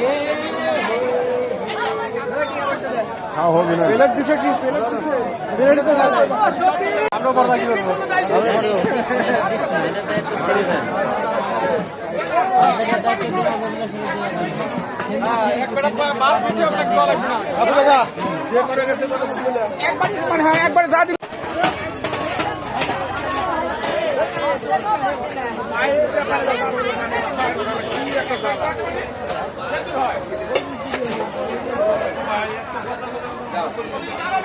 Yeah. Plate দিছে কি plate দিছে প্লেট তো ভালো আমরা কথা কি করবো একবার হ্যাঁ একবার যা দিবে